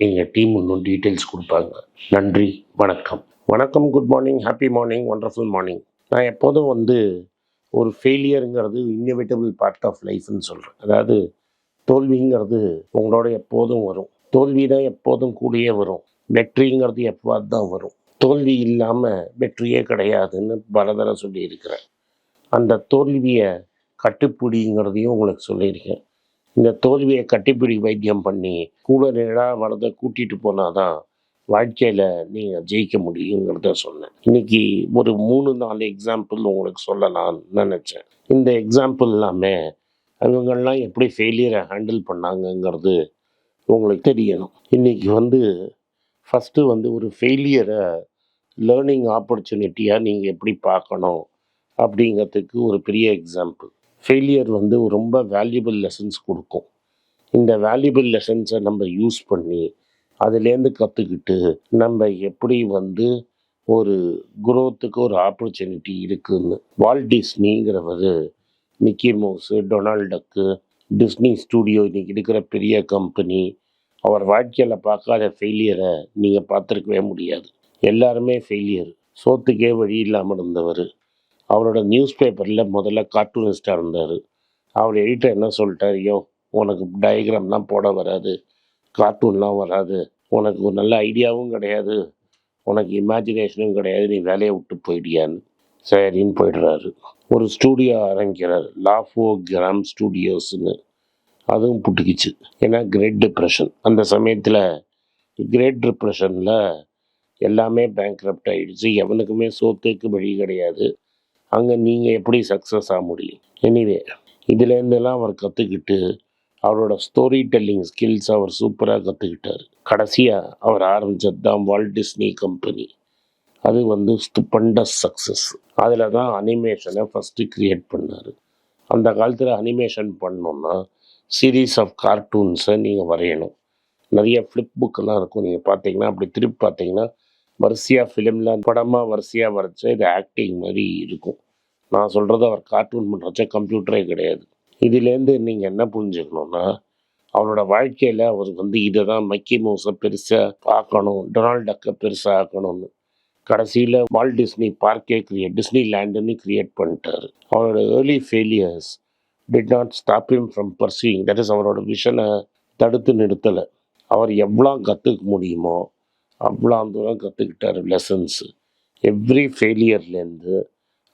எங்கள் டீம் இன்னும் டீட்டெயில்ஸ் கொடுப்பாங்க. நன்றி வணக்கம். வணக்கம் good morning happy morning wonderful morning நான் எப்போதும் வந்து ஒரு ஃபெயிலியருங்கிறது இன்னோவேட்டபிள் பார்ட் ஆஃப் லைஃப்னு சொல்கிறேன் அதாவது தோல்விங்கிறது உங்களோட எப்போதும் வரும். தோல்வி தான் எப்போதும் கூடயே வரும். வெற்றிங்கிறது எப்போது தான் வரும். தோல்வி இல்லாமல் வெற்றியே கிடையாதுன்னு பலதர சொல்லியிருக்கிறேன். அந்த தோல்வியை கட்டுப்பிடிங்கிறதையும் உங்களுக்கு சொல்லியிருக்கேன். இந்த தோல்வியை கட்டிப்பிடி வைத்தியம் பண்ணி கூட நேராக வரதை கூட்டிகிட்டு போனால் தான் வாழ்க்கையில் நீங்கள் ஜெயிக்க முடியுங்கிறத சொன்னேன். இன்றைக்கி ஒரு மூணு நாலு எக்ஸாம்பிள் உங்களுக்கு சொல்லலாம்னு நினச்சேன். இந்த எக்ஸாம்பிள் எல்லாமே அவங்கெல்லாம் எப்படி ஃபெயிலியரை ஹேண்டில் பண்ணாங்கங்கிறது உங்களுக்கு தெரியணும். இன்றைக்கி வந்து ஃபஸ்ட்டு வந்து ஒரு ஃபெயிலியரை லேர்னிங் ஆப்பர்ச்சுனிட்டியாக நீங்கள் எப்படி பார்க்கணும் அப்படிங்கிறதுக்கு ஒரு பெரிய எக்ஸாம்பிள் ஃபெயிலியர் வந்து ரொம்ப வேல்யூபிள் லெசன்ஸ் கொடுக்கும். இந்த வேல்யூபிள் லெசன்ஸை நம்ம யூஸ் பண்ணி அதுலேருந்து கற்றுக்கிட்டு நம்ம எப்படி வந்து ஒரு குரோத்துக்கு ஒரு ஆப்பர்ச்சுனிட்டி இருக்குன்னு Walt டிஸ்னிங்கிறவர் Mickey Mouse Donald Duck Disney studio இன்றைக்கி இருக்கிற பெரிய கம்பெனி அவர் வாழ்க்கையில் பார்க்காத ஃபெயிலியரை நீங்கள் பார்த்துருக்கவே முடியாது. எல்லாருமே ஃபெயிலியர் சோத்துக்கே வழி இல்லாமல் இருந்தவர். அவரோட நியூஸ் பேப்பரில் முதல்ல கார்ட்டூனிஸ்டாக இருந்தார். அவர் எடிட்டர் என்ன சொல்லிட்டார்? ஐயோ உனக்கு டயக்ராம்லாம் போட வராது கார்ட்டூன்லாம் வராது. உனக்கு ஒரு நல்ல ஐடியாவும் கிடையாது. உனக்கு இமேஜினேஷனும் கிடையாது. நீ வேலையை விட்டு போயிடியான்னு சரின்னு போயிடுறாரு. ஒரு ஸ்டூடியோ ஆரம்பிக்கிறார். லாஃபோ கிராம் ஸ்டூடியோஸ்னு அதுவும் புட்டுக்குச்சு. ஏன்னா கிரேட் டிப்ரெஷன் அந்த சமயத்தில் கிரேட் டிப்ரெஷனில் எல்லாமே பேங்க்ரப்ட் ஆகிடுச்சு எவனுக்குமே சோத்துக்கு வழி கிடையாது. அங்கே நீங்கள் எப்படி சக்ஸஸ் ஆக முடியும்? எனிவே இதுலேருந்தெல்லாம் அவர் கற்றுக்கிட்டு அவரோட ஸ்டோரி டெல்லிங் ஸ்கில்ஸ் அவர் சூப்பராக கற்றுக்கிட்டார் கடைசியாக அவர் ஆரம்பித்தது தான் வால்ட் டிஸ்னி கம்பெனி அது வந்து ஸ்டுப்பண்டஸ் சக்ஸஸ் அதில் தான் அனிமேஷனை ஃபஸ்ட்டு க்ரியேட் பண்ணார். அந்த காலத்தில் அனிமேஷன் பண்ணோன்னா சீரீஸ் ஆஃப் கார்ட்டூன்ஸை நீங்கள் வரையணும். நிறைய ஃப்ளிப் புக்கெல்லாம் இருக்கும். நீங்கள் பார்த்தீங்கன்னா அப்படி திருப்பி பார்த்தீங்கன்னா வரிசையாக ஃபிலிமில் படமாக வரிசையாக வரைச்ச இது ஆக்டிங் மாதிரி இருக்கும். நான் சொல்கிறது அவர் கார்ட்டூன் பண்ணுறச்ச கம்ப்யூட்டரே கிடையாது. இதுலேருந்து நீங்கள் என்ன புரிஞ்சுக்கணுன்னா அவரோட வாழ்க்கையில் அவர் வந்து இதை தான் மக்கி மவுஸை பெருசாக பார்க்கணும் டொனால்ட் டக்கை பெருசாக ஆக்கணும்னு. கடைசியில் வால் டிஸ்னி பார்க்கே கிரியேட் டிஸ்னி லேண்டுன்னு கிரியேட் பண்ணிட்டார். அவரோட early failures did not stop him from pursuing. That is அவரோட விஷனை தடுத்து நிறுத்தலை. அவர் எவ்வளோ கற்றுக்க முடியுமோ அவ்வளோ தூரம் கற்றுக்கிட்டாரு லெசன்ஸு எவ்ரி ஃபெயிலியர்லேருந்து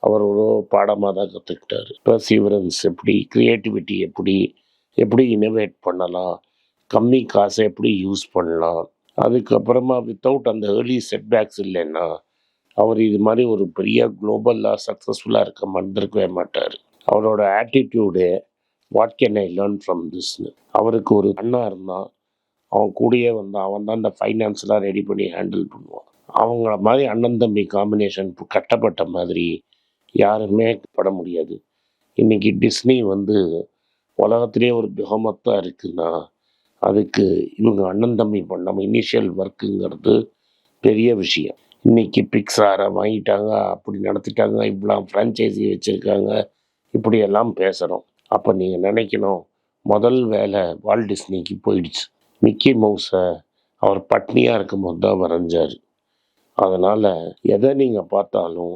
அவர் ஒரு பாடமாக தான் கற்றுக்கிட்டார் பர்சீவரன்ஸ் எப்படி க்ரியேட்டிவிட்டி எப்படி எப்படி இனோவேட் பண்ணலாம் கம்மி காசை எப்படி யூஸ் பண்ணலாம். அதுக்கப்புறமா வித்தவுட் அந்த ஏர்லி செட்பேக்ஸ் இல்லைன்னா அவர் இது மாதிரி ஒரு பெரிய குளோபலாக சக்ஸஸ்ஃபுல்லாக இருக்க மறந்துருக்கவே மாட்டார். அவரோட attitude what can I learn from திஸ்னு அவருக்கு ஒரு அண்ணா இருந்தான். அவன் கூடயே வந்து அவன் தான் இந்த ஃபைனான்ஸ்லாம் ரெடி பண்ணி ஹேண்டில் பண்ணுவான். அவங்கள மாதிரி அண்ணன் தம்பி காம்பினேஷன் கட்டப்பட்ட மாதிரி யாருமே பட முடியாது. இன்னைக்கு டிஸ்னி வந்து உலகத்திலே ஒரு பிகமத்தாக இருக்குன்னா அதுக்கு இவங்க அண்ணன் தம்பி பண்ண இனிஷியல் ஒர்க்குங்கிறது பெரிய விஷயம். இன்றைக்கி பிக்ஸாரை வாங்கிட்டாங்க அப்படி நடத்திட்டாங்க இவ்வளோ ஃப்ரான்ச்சைசி வச்சுருக்காங்க இப்படியெல்லாம் பேசுகிறோம் அப்போ நீங்கள் நினைக்கணும் முதல் வேலை வால் டிஸ்னிக்கு போயிடுச்சு. மிக்கி மவுஸை அவர் பட்னியாக இருக்கும்போது தான் வரைஞ்சார். அதனால் எதை நீங்கள் பார்த்தாலும்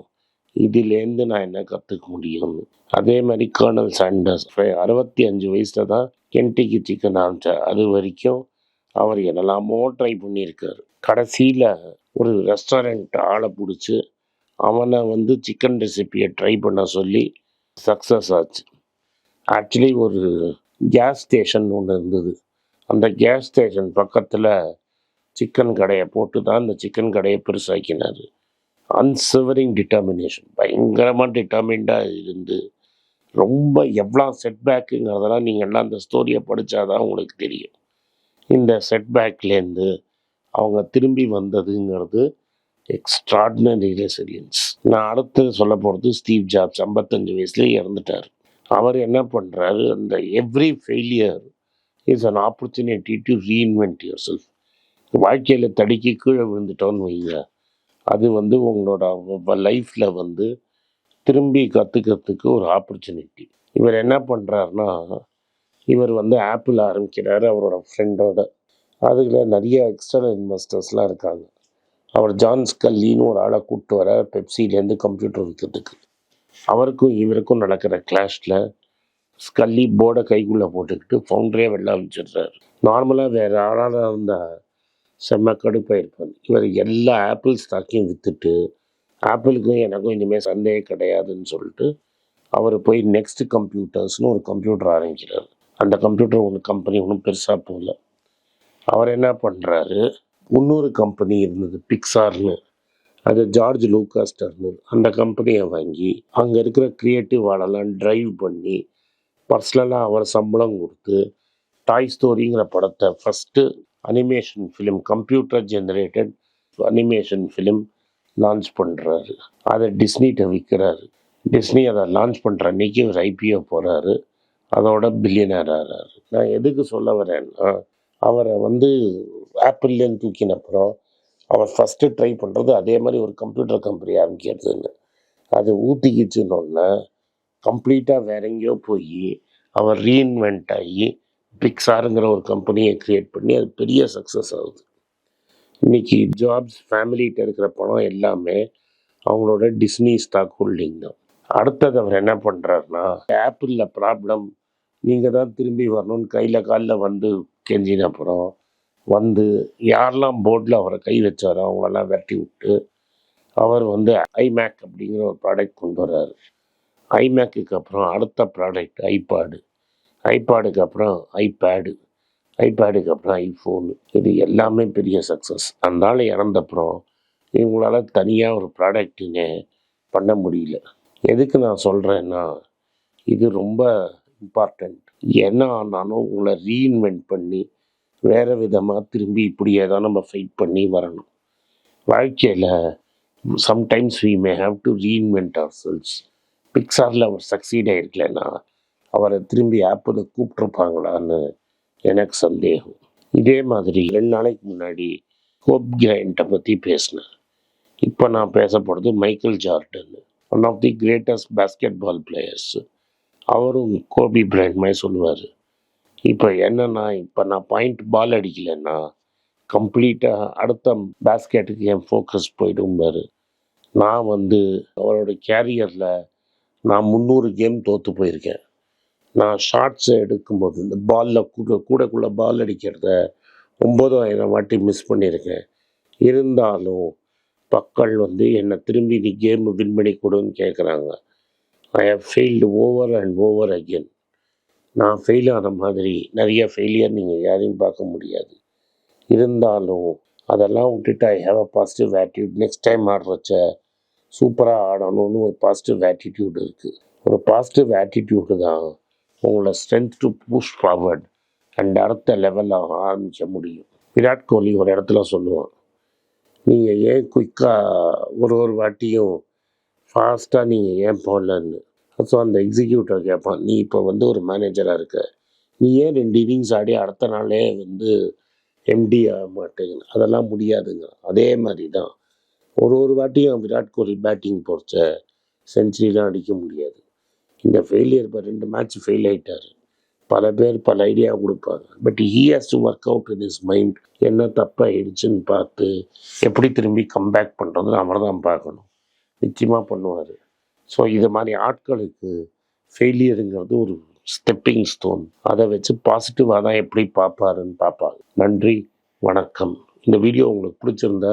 இதுலேருந்து நான் என்ன கற்றுக்க முடியும்னு அதே மாதிரி கர்னல் சாண்டர்ஸ் அறுபத்தி அஞ்சு வயசில் தான் கென்டிக்கு சிக்கன் ஆரம்பித்தார் அது வரைக்கும் அவர் என்னெல்லாமோ ட்ரை பண்ணியிருக்கார். கடைசியில் ஒரு ரெஸ்டாரண்ட் ஆளை பிடிச்சி அவனை வந்து சிக்கன் ரெசிபியை ட்ரை பண்ண சொல்லி சக்ஸஸ் ஆச்சு. ஆக்சுவலி ஒரு கேஸ் ஸ்டேஷன் ஒன்று இருந்தது. அந்த கேஸ் ஸ்டேஷன் பக்கத்தில் சிக்கன் கடையை போட்டு தான் அந்த சிக்கன் கடையை பெருசாக்கினார். அன்சிவரிங் டிட்டர்மினேஷன் பயங்கரமாக டிட்டர்மின்டாக இருந்து ரொம்ப எவ்வளோ செட்பேக்குங்கிறதெல்லாம் நீங்கள்லாம் அந்த ஸ்டோரியை படித்தாதான் உங்களுக்கு தெரியும். இந்த செட்பேக்லேருந்து அவங்க திரும்பி வந்ததுங்கிறது எக்ஸ்ட்ராடினரி ரெசிலியன்ஸ் நான் அடுத்து சொல்ல போகிறது ஸ்டீவ் ஜாப்ஸ் ஐம்பத்தஞ்சு வயசுலேயே இறந்துட்டார். அவர் என்ன பண்ணுறாரு அந்த every failure is an opportunity to reinvent yourself வாழ்க்கையில் தடுக்கி கீழே விழுந்துட்டோன்னு வைங்க. அது வந்து உங்களோட லைஃப்பில் வந்து திரும்பி கற்றுக்கிறதுக்கு ஒரு ஆப்பர்ச்சுனிட்டி இவர் என்ன பண்ணுறாருனா இவர் வந்து ஆப்பிள் ஆரம்பிக்கிறாரு அவரோட ஃப்ரெண்டோட அதில் நிறைய எக்ஸ்டர்னல் இன்வெஸ்டர்ஸ்லாம் இருக்காங்க. அவர் ஜான் ஸ்கல்லின்னு ஒரு ஆளை கூப்பிட்டு வர பெப்சிலேருந்து கம்ப்யூட்டர் விற்கிறதுக்கு அவருக்கும் இவருக்கும் நடக்கிற கிளாஷில் ஸ்கல்லி போர்டை கைக்குள்ளே போட்டுக்கிட்டு ஃபவுண்டரே வெளில அமைச்சிடுறாரு நார்மலாக வேறு ஆளாக இருந்தால் செம்ம கடுப்பாயிருப்பார் இவர் எல்லா ஆப்பிள் ஸ்டாக்கையும் விற்றுட்டு ஆப்பிளுக்கும் எனக்கும் இனிமேல் சந்தேகம் கிடையாதுன்னு சொல்லிட்டு அவர் போய் நெக்ஸ்ட் கம்ப்யூட்டர்ஸ்னு ஒரு கம்ப்யூட்டர் ஆரம்பிக்கிறார். அந்த கம்ப்யூட்டர் ஒன்று கம்பெனி ஒன்றும் பெருசாக போகல. அவர் என்ன பண்ணுறாரு இன்னொரு கம்பெனி இருந்தது பிக்சார்னு அது ஜார்ஜ் லூகாஸ்டர்னு. அந்த கம்பெனியை வாங்கி அங்கே இருக்கிற க்ரியேட்டிவ் ஆளெல்லாம் ட்ரைவ் பண்ணி பர்சனலாக அவர் சம்பளம் கொடுத்து டாய் ஸ்டோரிங்கிற படத்தை first animation film computer generated animation film launch பண்ணுறாரு அதை டிஸ்னிகிட்ட விற்கிறாரு டிஸ்னி அதை லான்ச் பண்ணுற அன்றைக்கி ஒரு ஐபிஓ போகிறாரு அதோட பில்லியனர் ஆகிறாரு நான் எதுக்கு சொல்ல வரேன்னா அவரை வந்து ஆப்பிள்லேருந்து தூக்கின அப்புறம் அவர் ஃபஸ்ட்டு ட்ரை பண்ணுறது அதே மாதிரி ஒரு கம்ப்யூட்டர் கம்பெனி ஆரம்பிக்கிறதுன்னு. அது ஊற்றிக்கிச்சுன்னொன்னே கம்ப்ளீட்டாக வேற எங்கேயோ போய் அவர் ரீஇன்வென்ட் ஆகி பிக்ஸாருங்கிற ஒரு கம்பெனியை க்ரியேட் பண்ணி அது பெரிய சக்ஸஸ் ஆகுது. இன்றைக்கி ஜாப்ஸ் ஃபேமிலிகிட்ட இருக்கிற பணம் எல்லாமே அவங்களோட டிஸ்னி ஸ்டாக் ஹோல்டிங் தான். அடுத்தது அவர் என்ன பண்ணுறாருனா ஆப்பிளில் ப்ராப்ளம் நீங்கள் தான் திரும்பி வரணும்னு கையில் காலில் வந்து கெஞ்சின அப்புறம் வந்து யாரெல்லாம் போர்டில் அவரை கை வச்சாரோ அவங்களெல்லாம் வெட்டி விட்டு அவர் வந்து ஐமேக் அப்படிங்கிற ஒரு ப்ராடக்ட் கொண்டு வர்றாரு. ஐமேக்குக்கு அப்புறம் அடுத்த ப்ராடக்ட் ஐபாடு. ஐபேடுக்கு அப்புறம் ஐபேடு. ஐபேடுக்கு அப்புறம் ஐஃபோனு இது எல்லாமே பெரிய சக்ஸஸ் அந்த ஆள் இறந்தப்புறம் இவங்களால் தனியாக ஒரு ப்ராடக்ட்டுங்க பண்ண முடியல. எதுக்கு நான் சொல்கிறேன்னா இது ரொம்ப இம்பார்ட்டண்ட் என்ன ஆனாலும் உங்களை ரீஇன்வென்ட் பண்ணி வேறு விதமாக திரும்பி இப்படியே தான் நம்ம ஃபைட் பண்ணி வரணும். வாழ்க்கையில் sometimes we may have to reinvent ourselves பிக்சாரில் அவர் சக்சீட் ஆகிருக்கலன்னா அவரை திரும்பி ஆப்பிள் கூப்பிட்ருப்பாங்களான்னு எனக்கு சந்தேகம். இதே மாதிரி ரெண்டு நாளைக்கு முன்னாடி ஹோப் கிரைண்ட்டை பற்றி பேசினேன். இப்போ நான் பேச போகிறது Michael Jordan one of the greatest basketball players அவரும் கோபி பிராண்ட் மாதிரி சொல்லுவார். இப்போ என்னன்னா இப்போ நான் பாயிண்ட் பால் அடிக்கலைன்னா கம்ப்ளீட்டாக அடுத்த பேஸ்கெட்டுக்கு என் ஃபோக்கஸ் போயிடும்பார். நான் வந்து அவரோட கேரியரில் நான் முந்நூறு கேம் தோற்று போயிருக்கேன். நான் ஷார்ட்ஸை எடுக்கும்போது இந்த பாலில் கூட கூடக்குள்ளே பால் அடிக்கிறத ஒம்பதாயிரம் வாட்டி மிஸ் பண்ணியிருக்கேன். இருந்தாலும் மக்கள் வந்து என்னை திரும்பி நீ கேம் வின் பண்ணி கொடுன்னு கேட்குறாங்க I have failed over and over again நான் ஃபெயில் ஆன மாதிரி நிறைய ஃபெயிலியர் நீங்கள் யாரையும் பார்க்க முடியாது. இருந்தாலும் அதெல்லாம் விட்டுட்டு I have a positive attitude next time ஆடுறச்ச சூப்பராக ஆடணும்னு ஒரு பாசிட்டிவ் ஆட்டிடியூட் இருக்குது ஒரு பாசிட்டிவ் ஆட்டிடியூடு தான் உங்களை strength to push forward and அடுத்த லெவலில் ஆரம்பிக்க முடியும். விராட் கோலி ஒரு இடத்துல சொல்லுவான் நீங்கள் ஏன் குயிக்காக ஒரு ஒரு வாட்டியும் ஃபாஸ்ட்டாக நீங்கள் ஏன் போடலன்னு? ஸோ அந்த எக்ஸிக்யூட்டிவ் கேட்பான் நீ இப்போ வந்து ஒரு மேனேஜராக இருக்க. நீ ஏன் ரெண்டு இன்னிங்ஸ் ஆடி அடுத்த நாளே வந்து எம்டி ஆக மாட்டேங்குது அதெல்லாம் முடியாதுங்க. அதே மாதிரி தான். ஒரு ஒரு வாட்டியும் விராட் கோலி பேட்டிங் பொறுத்த செஞ்சுரிலாம் அடிக்க முடியாது. இந்த ஃபெயிலியர் இப்போ ரெண்டு மேட்ச் ஃபெயில் ஆகிட்டார் பல பேர் பல ஐடியா கொடுப்பாங்க. But he has to work out in is mind என்ன தப்பாகிடுச்சுன்னு பார்த்து எப்படி திரும்பி கம்பேக் பண்ணுறதுன்னு அவர் தான் பார்க்கணும். நிச்சயமாக பண்ணுவார். ஸோ இது மாதிரி ஆட்களுக்கு ஃபெயிலியருங்கிறது ஒரு ஸ்டெப்பிங் ஸ்டோன் அதை வச்சு பாசிட்டிவாக தான் எப்படி பார்ப்பாருன்னு பார்ப்பாங்க. நன்றி வணக்கம். இந்த வீடியோ உங்களுக்கு பிடிச்சிருந்தா